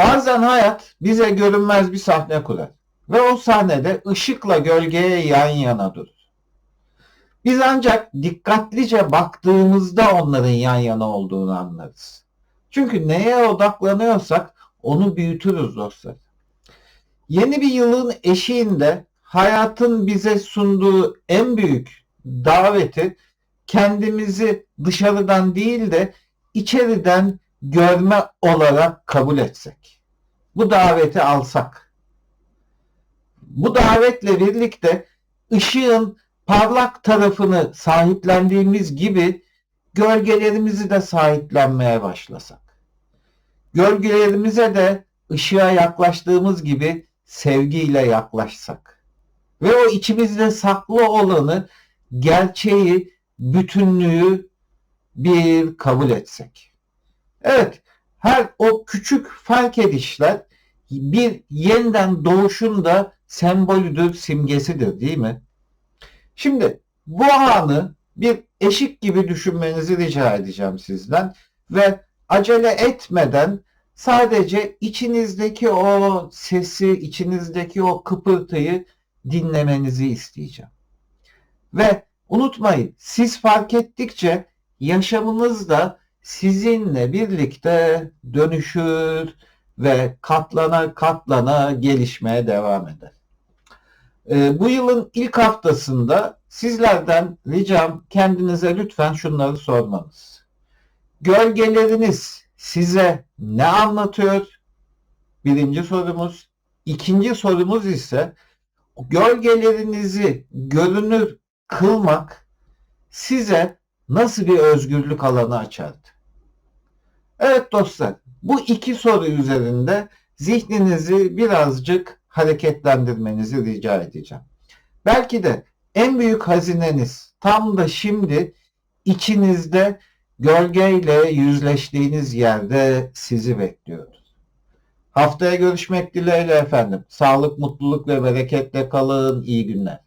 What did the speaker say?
Bazen hayat bize görünmez bir sahne kurar ve o sahnede ışıkla gölgeye yan yana durur. Biz ancak dikkatlice baktığımızda onların yan yana olduğunu anlarız. Çünkü neye odaklanıyorsak onu büyütürüz dostlar. Yeni bir yılın eşiğinde hayatın bize sunduğu en büyük daveti kendimizi dışarıdan değil de içeriden görme olarak kabul etsek. Bu daveti alsak. Bu davetle birlikte ışığın parlak tarafını sahiplendiğimiz gibi gölgelerimizi de sahiplenmeye başlasak. Gölgelerimize de ışığa yaklaştığımız gibi sevgiyle yaklaşsak. Ve o içimizde saklı olanı, gerçeği, bütünlüğü bir kabul etsek. Evet, her o küçük fark edişler bir yeniden doğuşun da sembolüdür, simgesidir değil mi? Şimdi bu anı bir eşik gibi düşünmenizi rica edeceğim sizden ve acele etmeden sadece içinizdeki o sesi, içinizdeki o kıpırtıyı dinlemenizi isteyeceğim. Ve unutmayın siz fark ettikçe yaşamınız da sizinle birlikte dönüşür ve katlana katlana gelişmeye devam eder. Ee, bu yılın ilk haftasında sizlerden ricam kendinize lütfen şunları sormanız. Gölgeleriniz size ne anlatıyor? Birinci sorumuz. İkinci sorumuz ise gölgelerinizi görünür kılmak size nasıl bir özgürlük alanı açardı? Evet dostlar, bu iki soru üzerinde zihninizi birazcık hareketlendirmenizi rica edeceğim. Belki de en büyük hazineniz tam da şimdi içinizde gölgeyle yüzleştiğiniz yerde sizi bekliyor. Haftaya görüşmek dileğiyle efendim. Sağlık, mutluluk ve bereketle kalın. İyi günler.